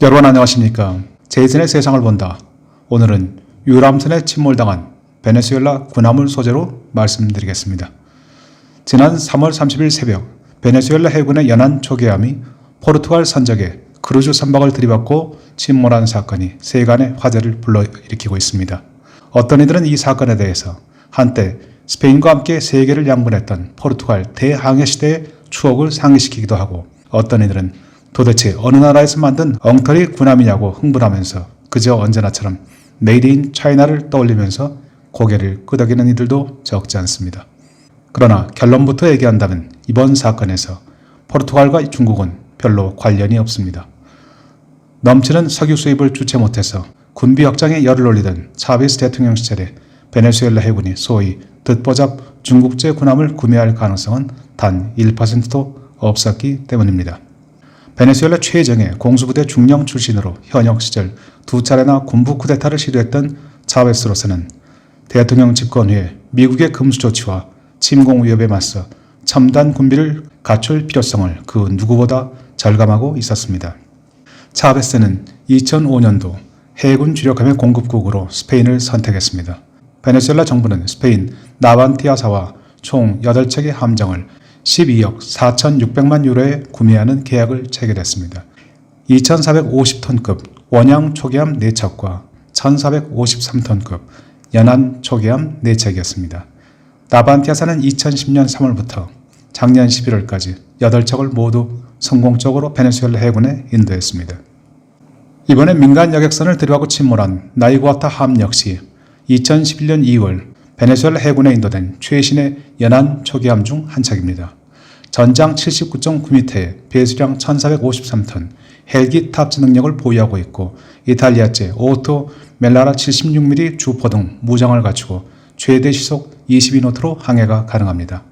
여러분 안녕하십니까. 제이슨의 세상을 본다. 오늘은 유람선에 침몰당한 베네수엘라 군함을 소재로 말씀드리겠습니다. 지난 3월 30일 새벽 베네수엘라 해군의 연안 초계함이 포르투갈 선적에 크루즈 선박을 들이받고 침몰한 사건이 세간의 화제를 불러일으키고 있습니다. 어떤 이들은 이 사건에 대해서 한때 스페인과 함께 세계를 양분했던 포르투갈 대항해 시대의 추억을 상기시키기도 하고 어떤 이들은 도대체 어느 나라에서 만든 엉터리 군함이냐고 흥분하면서 그저 언제나처럼 메이드 인 차이나를 떠올리면서 고개를 끄덕이는 이들도 적지 않습니다. 그러나 결론부터 얘기한다면 이번 사건에서 포르투갈과 중국은 별로 관련이 없습니다. 넘치는 석유 수입을 주체 못해서 군비 확장에 열을 올리던 차베스 대통령 시절에 베네수엘라 해군이 소위 듣보잡 중국제 군함을 구매할 가능성은 단 1%도 없었기 때문입니다. 베네수엘라 최정예 공수부대 중령 출신으로 현역 시절 두 차례나 군부 쿠데타를 시도했던 차베스로서는 대통령 집권 후에 미국의 금수 조치와 침공 위협에 맞서 첨단 군비를 갖출 필요성을 그 누구보다 절감하고 있었습니다. 차베스는 2005년도 해군 주력함의 공급국으로 스페인을 선택했습니다. 베네수엘라 정부는 스페인 나반티아사와 총 8척의 함정을 12억 4,600만 유로에 구매하는 계약을 체결했습니다. 2,450톤급 원양 초계함 4척과 1,453톤급 연안 초계함 4척이었습니다. 나반티아사는 2010년 3월부터 작년 11월까지 8척을 모두 성공적으로 베네수엘라 해군에 인도했습니다. 이번에 민간 여객선을 들이하고 침몰한 나이구아타 함 역시 2011년 2월 베네수엘라 해군에 인도된 최신의 연안 초기함 중 한 척입니다. 전장 79.9m에 배수량 1453톤, 헬기 탑재 능력을 보유하고 있고 이탈리아제 오토 멜라라 76mm 주포 등 무장을 갖추고 최대 시속 22노트로 항해가 가능합니다.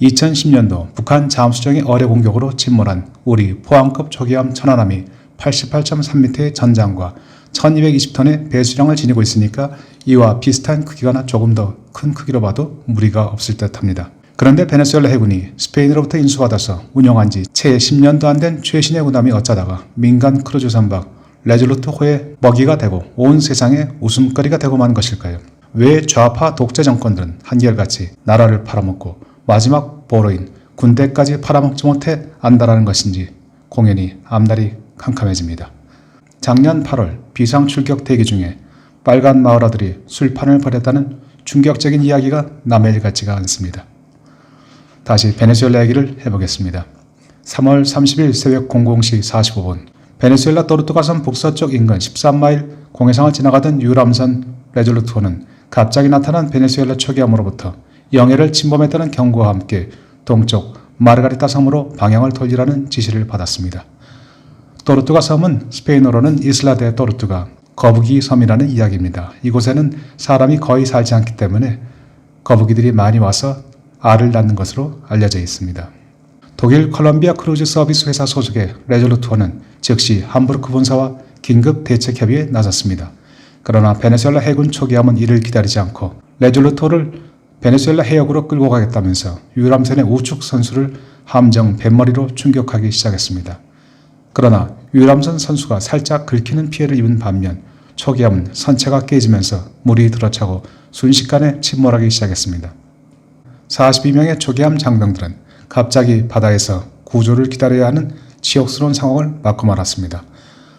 2010년도 북한 잠수정의 어뢰 공격으로 침몰한 우리 포항급 초기함 천안함이 88.3m의 전장과 1220톤의 배수량을 지니고 있으니까 이와 비슷한 크기거나 조금 더 큰 크기로 봐도 무리가 없을 듯 합니다. 그런데 베네수엘라 해군이 스페인으로부터 인수받아서 운영한 지 채 10년도 안 된 최신의 군함이 어쩌다가 민간 크루즈 선박 레졸루트호의 먹이가 되고 온 세상의 웃음거리가 되고 만 것일까요? 왜 좌파 독재 정권들은 한결같이 나라를 팔아먹고 마지막 보로인 군대까지 팔아먹지 못해 안다라는 것인지 공연히 앞날이 캄캄해집니다. 작년 8월 비상 출격 대기 중에 빨간 마을아들이 술판을 벌였다는 충격적인 이야기가 남의 일 같지가 않습니다. 다시 베네수엘라 얘기를 해보겠습니다. 3월 30일 새벽 00시 45분 베네수엘라 또르투가섬 북서쪽 인근 13마일 공해상을 지나가던 유람선 레졸루트호는 갑자기 나타난 베네수엘라 초기함으로부터 영해를 침범했다는 경고와 함께 동쪽 마르가리타 섬으로 방향을 돌리라는 지시를 받았습니다. 또르투가 섬은 스페인어로는 이슬라 데 또르투가 거북이 섬이라는 이야기입니다. 이곳에는 사람이 거의 살지 않기 때문에 거북이들이 많이 와서 알을 낳는 것으로 알려져 있습니다. 독일 컬럼비아 크루즈 서비스 회사 소속의 레졸루트호는 즉시 함부르크 본사와 긴급 대책 협의에 나섰습니다. 그러나 베네수엘라 해군 초기함은 이를 기다리지 않고 레졸루토를 베네수엘라 해역으로 끌고 가겠다면서 유람선의 우측 선수를 함정 뱃머리로 충격하기 시작했습니다. 그러나 유람선 선수가 살짝 긁히는 피해를 입은 반면 초기함은 선체가 깨지면서 물이 들어차고 순식간에 침몰하기 시작했습니다. 42명의 초기함 장병들은 갑자기 바다에서 구조를 기다려야 하는 치욕스러운 상황을 맞고 말았습니다.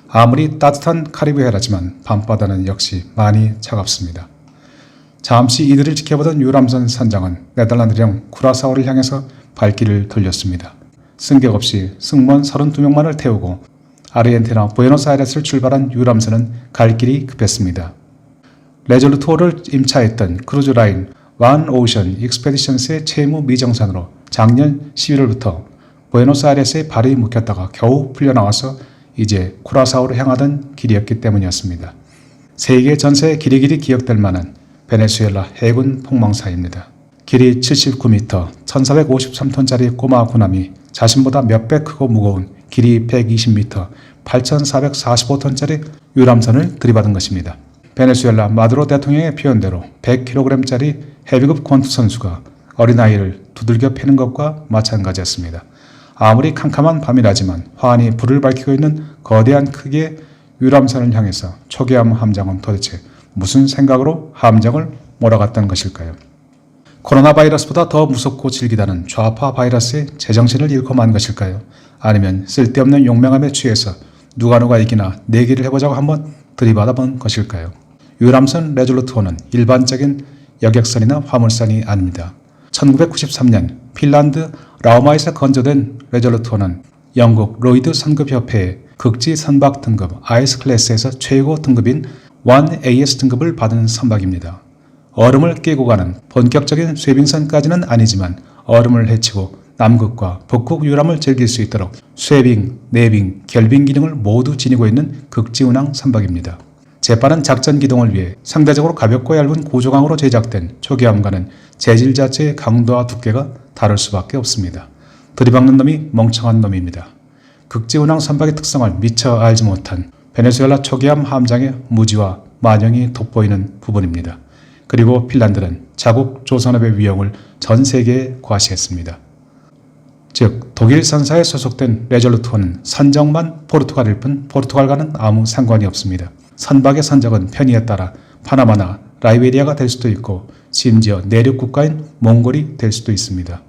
아무리 따뜻한 카리브해라지만 밤바다는 역시 많이 차갑습니다. 잠시 이들을 지켜보던 유람선 선장은 네덜란드령 쿠라사오를 향해서 발길을 돌렸습니다. 승객 없이 승무원 32명만을 태우고 아르헨티나 부에노스아이레스를 출발한 유람선은 갈 길이 급했습니다. 레졸루토를 임차했던 크루즈라인 완 오션 익스페디션스의 채무 미정산으로 작년 11월부터 부에노스아이레스에 발이 묶였다가 겨우 풀려나와서 이제 쿠라사오로 향하던 길이었기 때문이었습니다. 세계 전세에 길이 길이 기억될 만한 베네수엘라 해군 폭망사입니다. 길이 79m, 1453톤짜리 꼬마 군함이 자신보다 몇 배 크고 무거운 길이 120m, 8445톤짜리 유람선을 들이받은 것입니다. 베네수엘라 마두로 대통령의 표현대로 100kg짜리 헤비급 권투 선수가 어린아이를 두들겨 패는 것과 마찬가지였습니다. 아무리 캄캄한 밤이라지만 환히 불을 밝히고 있는 거대한 크기의 유람선을 향해서 초기함 함장은 도대체 무슨 생각으로 함정을 몰아갔던 것일까요? 코로나 바이러스보다 더 무섭고 질기다는 좌파 바이러스의 제정신을 잃고 만 것일까요? 아니면 쓸데없는 용맹함에 취해서 누가 누가 이기나 내기를 해보자고 한번 들이받아 본 것일까요? 유람선 레졸루트호는 일반적인 여객선이나 화물선이 아닙니다. 1993년 핀란드 라우마에서 건조된 레졸루트호는 영국 로이드 선급협회의 극지 선박 등급 IS 클래스에서 최고 등급인 1AS 등급을 받은 선박입니다. 얼음을 깨고 가는 본격적인 쇠빙선까지는 아니지만 얼음을 헤치고 남극과 북극 유람을 즐길 수 있도록 쇠빙, 내빙, 결빙 기능을 모두 지니고 있는 극지운항 선박입니다. 재빠른 작전 기동을 위해 상대적으로 가볍고 얇은 고조강으로 제작된 초기함과는 재질 자체의 강도와 두께가 다를 수밖에 없습니다. 들이박는 놈이 멍청한 놈입니다. 극지운항 선박의 특성을 미처 알지 못한 베네수엘라 초기함 함장의 무지와 만영이 돋보이는 부분입니다. 그리고 핀란드는 자국 조선업의 위용을 전 세계에 과시했습니다. 즉 독일 선사에 소속된 레졸루트호는 선적만 포르투갈일 뿐 포르투갈과는 아무 상관이 없습니다. 선박의 선적은 편의에 따라 파나마나 라이베리아가 될 수도 있고 심지어 내륙 국가인 몽골이 될 수도 있습니다.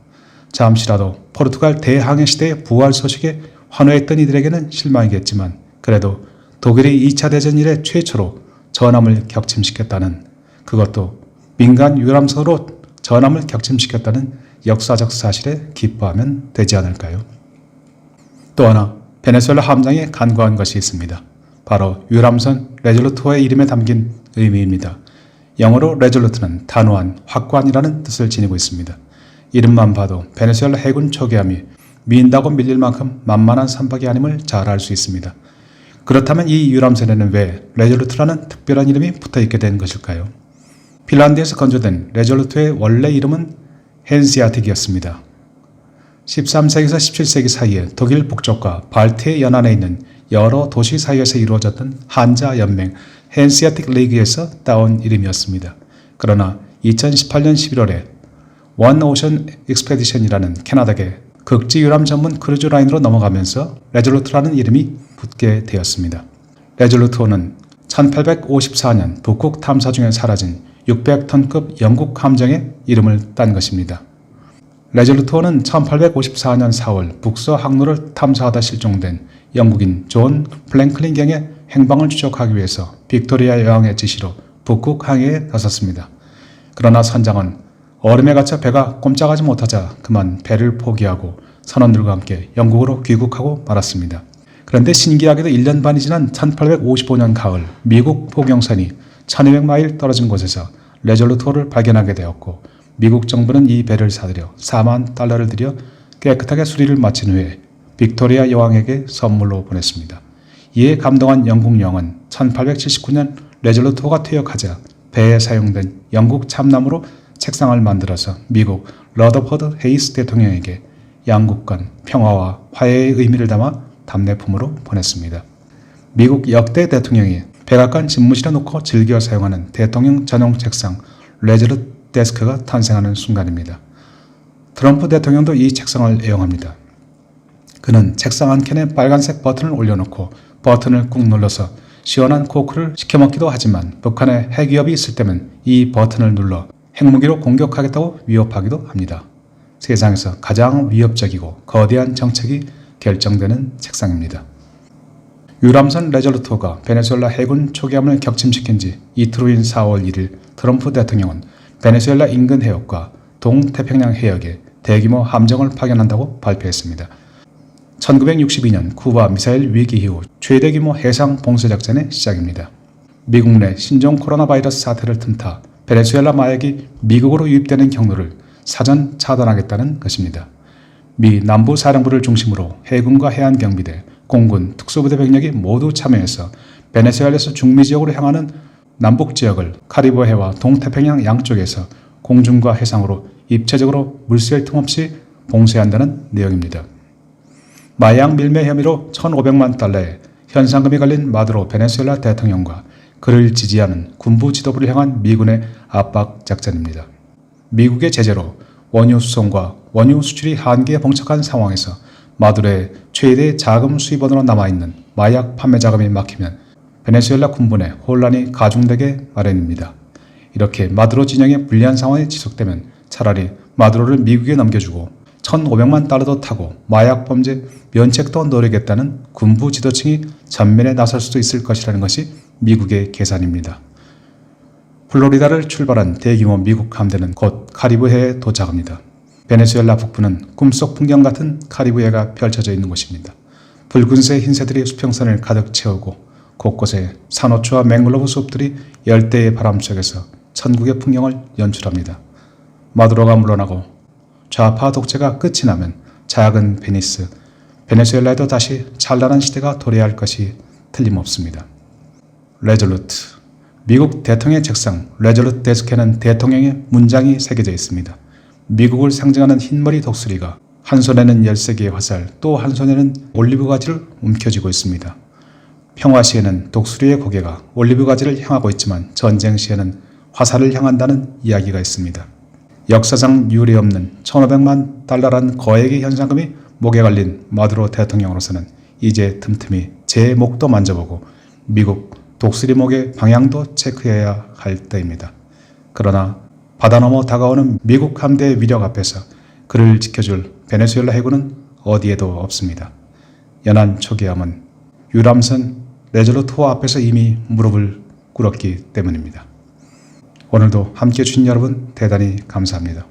잠시라도 포르투갈 대항해 시대의 부활 소식에 환호했던 이들에게는 실망이겠지만 그래도 독일이 2차 대전 이래 최초로 전함을 격침시켰다는 그것도 민간 유람선으로 전함을 격침시켰다는 역사적 사실에 기뻐하면 되지 않을까요? 또 하나 베네수엘라 함장에 간과한 것이 있습니다. 바로 유람선 레졸루트호의 이름에 담긴 의미입니다. 영어로 레졸루트는 단호한, 확고한이라는 뜻을 지니고 있습니다. 이름만 봐도 베네수엘라 해군 초기함이 미인다고 밀릴 만큼 만만한 선박이 아님을 잘 알 수 있습니다. 그렇다면 이 유람선에는 왜 레졸루트라는 특별한 이름이 붙어 있게 된 것일까요? 핀란드에서 건조된 레졸루트의 원래 이름은 헨시아틱이었습니다. 13세기에서 17세기 사이에 독일 북쪽과 발트해 연안에 있는 여러 도시 사이에서 이루어졌던 한자 연맹 헨시아틱 리그에서 따온 이름이었습니다. 그러나 2018년 11월에 원 오션 익스페디션이라는 캐나다계 극지 유람 전문 크루즈 라인으로 넘어가면서 레졸루트라는 이름이 붙게 되었습니다. 레졸루트호는 1854년 북극 탐사 중에 사라진 600톤급 영국 함정의 이름을 딴 것입니다. 레졸루트호는 1854년 4월 북서 항로를 탐사하다 실종된 영국인 존 플랭클린 경의 행방을 추적하기 위해서 빅토리아 여왕의 지시로 북극 항해에 나섰습니다. 그러나 선장은 얼음에 갇혀 배가 꼼짝하지 못하자 그만 배를 포기하고 선원들과 함께 영국으로 귀국하고 말았습니다. 그런데 신기하게도 1년 반이 지난 1855년 가을 미국 포경선이 1200마일 떨어진 곳에서 레졸루트호를 발견하게 되었고 미국 정부는 이 배를 사들여 4만 달러를 들여 깨끗하게 수리를 마친 후에 빅토리아 여왕에게 선물로 보냈습니다. 이에 감동한 영국 영은 1879년 레졸루트호가 퇴역하자 배에 사용된 영국 참나무로 책상을 만들어서 미국 러더퍼드 헤이스 대통령에게 양국 간 평화와 화해의 의미를 담아 답례품으로 보냈습니다. 미국 역대 대통령이 백악관 집무실에 놓고 즐겨 사용하는 대통령 전용 책상 레저르 데스크가 탄생하는 순간입니다. 트럼프 대통령도 이 책상을 애용합니다. 그는 책상 한 캔에 빨간색 버튼을 올려놓고 버튼을 꾹 눌러서 시원한 코크를 시켜먹기도 하지만 북한에 핵위협이 있을 때면 이 버튼을 눌러 핵무기로 공격하겠다고 위협하기도 합니다. 세상에서 가장 위협적이고 거대한 정책이 결정되는 책상입니다. 유람선 레졸루트호가 베네수엘라 해군 초기함을 격침시킨 지 이틀 후인 4월 1일 트럼프 대통령은 베네수엘라 인근 해역과 동태평양 해역에 대규모 함정을 파견한다고 발표했습니다. 1962년 쿠바 미사일 위기 이후 최대 규모 해상 봉쇄 작전의 시작입니다. 미국 내 신종 코로나 바이러스 사태를 틈타 베네수엘라 마약이 미국으로 유입되는 경로를 사전 차단하겠다는 것입니다. 미 남부 사령부를 중심으로 해군과 해안 경비대, 공군, 특수부대 병력이 모두 참여해서 베네수엘라에서 중미 지역으로 향하는 남북 지역을 카리브해와 동태평양 양쪽에서 공중과 해상으로 입체적으로 물샐 틈 없이 봉쇄한다는 내용입니다. 마약 밀매 혐의로 1,500만 달러의 현상금이 걸린 마두로 베네수엘라 대통령과 그를 지지하는 군부 지도부를 향한 미군의 압박 작전입니다. 미국의 제재로 원유 수송과 원유 수출이 한계에 봉착한 상황에서 마두로의 최대 자금 수입원으로 남아있는 마약 판매 자금이 막히면 베네수엘라 군부내 혼란이 가중되게 마련입니다. 이렇게 마두로 진영의 불리한 상황이 지속되면 차라리 마두로를 미국에 넘겨주고 1,500만 달러도 타고 마약 범죄 면책도 노리겠다는 군부 지도층이 전면에 나설 수도 있을 것이라는 것이 미국의 계산입니다. 플로리다를 출발한 대규모 미국 함대는 곧 카리브해에 도착합니다. 베네수엘라 북부는 꿈속 풍경 같은 카리브해가 펼쳐져 있는 곳입니다. 붉은색 흰새들이 수평선을 가득 채우고 곳곳에 산호초와 맹글로브 숲들이 열대의 바람 속에서 천국의 풍경을 연출합니다. 마두로가 물러나고 좌파 독재가 끝이 나면 작은 베니스, 베네수엘라에도 다시 찬란한 시대가 도래할 것이 틀림없습니다. 레졸루트 미국 대통령의 책상 레졸루트 데스크에는 대통령의 문장이 새겨져 있습니다. 미국을 상징하는 흰머리 독수리가 한 손에는 13개의 화살 또 한 손에는 올리브 가지를 움켜쥐고 있습니다. 평화 시에는 독수리의 고개가 올리브 가지를 향하고 있지만 전쟁 시에는 화살을 향한다는 이야기가 있습니다. 역사상 유례 없는 1500만 달러란 거액의 현상금이 목에 걸린 마두로 대통령으로서는 이제 틈틈이 제 목도 만져보고 미국 독수리 목의 방향도 체크해야 할 때입니다. 그러나 바다 넘어 다가오는 미국 함대의 위력 앞에서 그를 지켜줄 베네수엘라 해군은 어디에도 없습니다. 연안 초기함은 유람선 레졸루트호 앞에서 이미 무릎을 꿇었기 때문입니다. 오늘도 함께 해주신 여러분 대단히 감사합니다.